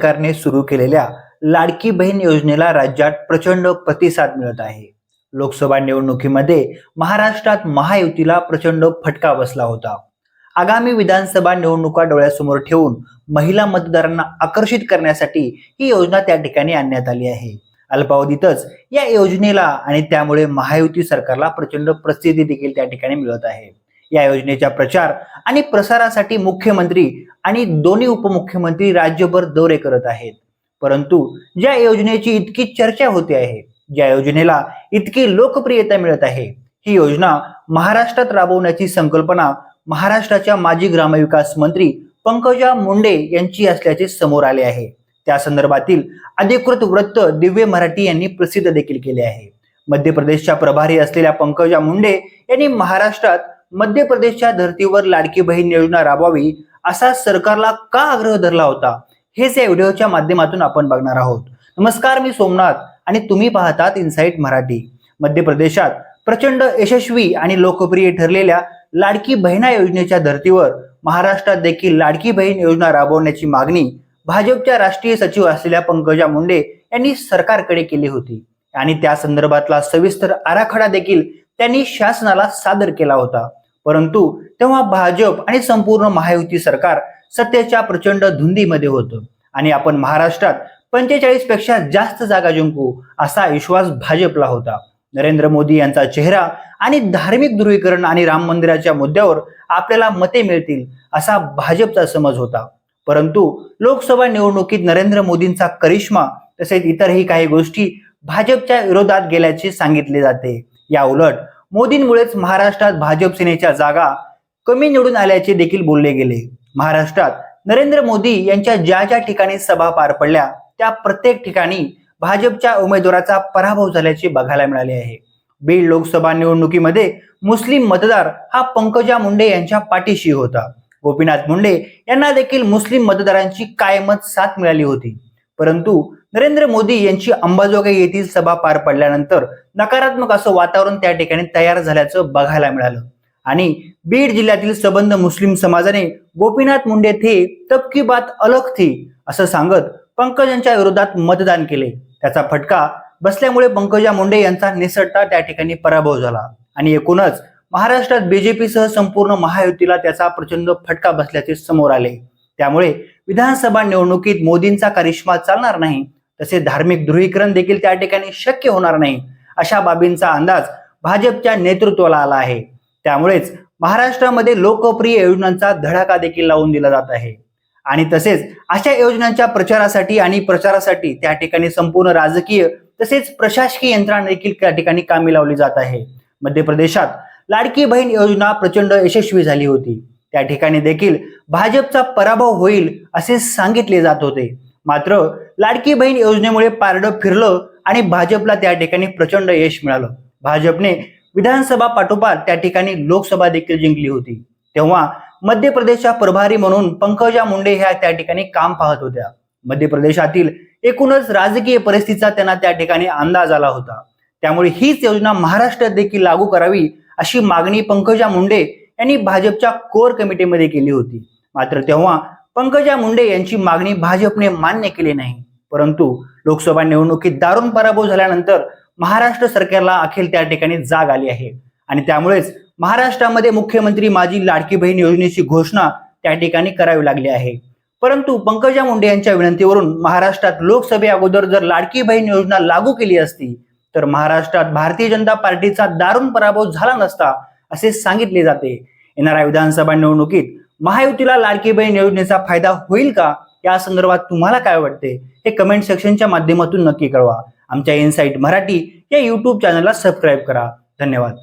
सरकारने सुरू केलेल्या लाडकी बहीण योजनेला राज्यात प्रचंड प्रतिसाद मिळत आहे. लोकसभा निवडणुकीमध्ये महाराष्ट्रात महायुतीला प्रचंड फटका बसला होता. आगामी विधानसभा निवडणुका डोळ्यासमोर ठेवून महिला मतदारांना आकर्षित करण्यासाठी ही योजना त्या ठिकाणी आणण्यात आली आहे. अल्पावधीतच या योजनेला आणि त्यामुळे महायुती सरकारला प्रचंड प्रसिद्धी देखील त्या ठिकाणी मिळत आहे. या योजनेचा प्रचार आणि प्रसारासाठी मुख्यमंत्री आणि दोन्ही उपमुख्यमंत्री राज्यभर दौरे करत आहेत. परंतु ज्या योजनेची इतकी चर्चा होते आहे ज्या योजनेला इतकी लोकप्रियता मिळत आहे ही योजना महाराष्ट्रात राबवण्याची संकल्पना महाराष्ट्राच्या माजी ग्रामविकास मंत्री पंकजा मुंडे यांची असल्याचे समोर आले आहे. त्या संदर्भातील अधिकृत वृत्त दिव्य मराठी यांनी प्रसिद्ध देखील केले आहे. मध्य प्रदेशच्या प्रभारी असलेल्या पंकजा मुंडे यांनी महाराष्ट्रात मध्य प्रदेशच्या धर्तीवर लाडकी बहीण योजना राबवावी असा सरकारला का आग्रह धरला होता? हेच या व्हिडिओच्या माध्यमातून आपण बघणार आहोत. नमस्कार मी सोमनाथ आणि तुम्ही पाहतात इनसाइट मराठी. मध्य प्रदेशात प्रचंड यशस्वी आणि लोकप्रिय ठरलेल्या लाडकी बहिणा योजनेच्या धर्तीवर महाराष्ट्रात देखील लाडकी बहीण योजना राबवण्याची मागणी भाजपच्या राष्ट्रीय सचिव असलेल्या पंकजा मुंडे यांनी सरकारकडे केली होती. आणि त्या संदर्भातला सविस्तर आराखडा देखील त्यांनी शासनाला सादर केला होता. परंतु तेव्हा भाजप आणि संपूर्ण महायुती सरकार सत्तेच्या प्रचंड धुंदीमध्ये होतं. आणि आपण महाराष्ट्रात पंचेचाळीसपेक्षा जास्त जागा जिंकू असा विश्वास भाजपला होता. नरेंद्र मोदी यांचा चेहरा आणि धार्मिक ध्रुवीकरण आणि राम मंदिराच्या मुद्द्यावर आपल्याला मते मिळतील असा भाजपचा समज होता. परंतु लोकसभा निवडणुकीत नरेंद्र मोदींचा करिश्मा तसेच इतरही काही गोष्टी भाजपच्या विरोधात गेल्याचे सांगितले जाते. या उलट मोदींमुळेच महाराष्ट्रात भाजप सेनेच्या जागा कमी निवडून आल्याचे देखील बोलले गेले. महाराष्ट्रात नरेंद्र मोदी यांच्या ज्या ज्या ठिकाणी सभा पार पडल्या त्या प्रत्येक ठिकाणी भाजपच्या उमेदवाराचा पराभव झाल्याचे बघायला मिळाले आहे. बीड लोकसभा निवडणुकीमध्ये मुस्लिम मतदार हा पंकजा मुंडे यांच्या पाठीशी होता. गोपीनाथ मुंडे यांना देखील मुस्लिम मतदारांची कायमच साथ मिळाली होती. परंतु नरेंद्र मोदी यांची अंबाजोगाई येथील सभा पार पडल्यानंतर नकारात्मक असं वातावरण त्या ठिकाणी तयार झाल्याचं बघायला मिळालं. आणि बीड जिल्ह्यातील सबंध मुस्लिम समाजाने गोपीनाथ मुंडे थे तब की बात अलग थी असं सांगत पंकजांच्या विरोधात मतदान केले. त्याचा फटका बसल्यामुळे पंकजा मुंडे यांचा निसटता त्या ठिकाणी पराभव झाला. आणि एकूणच महाराष्ट्रात बीजेपीसह संपूर्ण महायुतीला त्याचा प्रचंड फटका बसल्याचे समोर आले. त्यामुळे विधानसभा निवडणुकीत मोदींचा करिश्मा चालणार नाही तसे धार्मिक ध्रुवीकरण देखील त्या ठिकाणी शक्य होणार नाही अशा बाबींचा अंदाज भाजपच्या नेतृत्वाला आला आहे. त्यामुळेच महाराष्ट्रामध्ये लोकप्रिय योजनांचा धडाका देखील लावून दिला जात आहे. आणि तसेच अशा योजनांच्या प्रचारासाठी आणि प्रचारासाठी त्या ठिकाणी संपूर्ण राजकीय तसेच प्रशासकीय यंत्रणा देखील त्या ठिकाणी कामी लावली जात आहे. मध्य प्रदेशात लाडकी बहीण योजना प्रचंड यशस्वी झाली होती. त्या ठिकाणी देखील भाजपचा पराभव होईल असे सांगितले जात होते. मात्र लाडकी बहीण योजनेमुळे पारडं फिरलं आणि भाजपला त्या ठिकाणी प्रचंड यश मिळालं. भाजपने विधानसभा पाठोपाठ त्या ठिकाणी लोकसभा देखील जिंकली होती. तेव्हा मध्य प्रदेशच्या प्रभारी म्हणून पंकजा मुंडे ह्या त्या ठिकाणी काम पाहत होत्या. मध्य प्रदेशातील एकूणच राजकीय परिस्थितीचा त्यांना त्या ठिकाणी अंदाज आला होता. त्यामुळे हीच योजना महाराष्ट्रात देखील लागू करावी अशी मागणी पंकजा मुंडे यांनी भाजपच्या कोर कमिटीमध्ये केली होती. मात्र तेव्हा पंकजा मुंडे यांची मागणी भाजपने मान्य केली नाही. परंतु लोकसभा निवडणुकीत दारुण पराभव झाल्यानंतर महाराष्ट्र सरकारला अखेर त्या ठिकाणी जाग आली आहे. आणि त्यामुळेच महाराष्ट्रामध्ये मुख्यमंत्री माझी लाडकी बहीण योजनेची घोषणा त्या ठिकाणी करावी लागली आहे. परंतु पंकजा मुंडे यांच्या विनंतीवरून महाराष्ट्रात लोकसभे अगोदर जर लाडकी बहीण योजना लागू केली असती तर महाराष्ट्रात भारतीय जनता पार्टीचा दारुण पराभव झाला नसता असे सांगितले जाते. येणाऱ्या विधानसभा निवडणुकीत महायुतीला लाडकी बहीण योजनेचा फायदा होईल का? या संदर्भात तुम्हाला काय वाटते हे कमेंट सेक्शनच्या माध्यमातून नक्की कळवा. आमच्या इनसाइट मराठी या यूट्यूब चॅनलला सबस्क्राईब करा. धन्यवाद.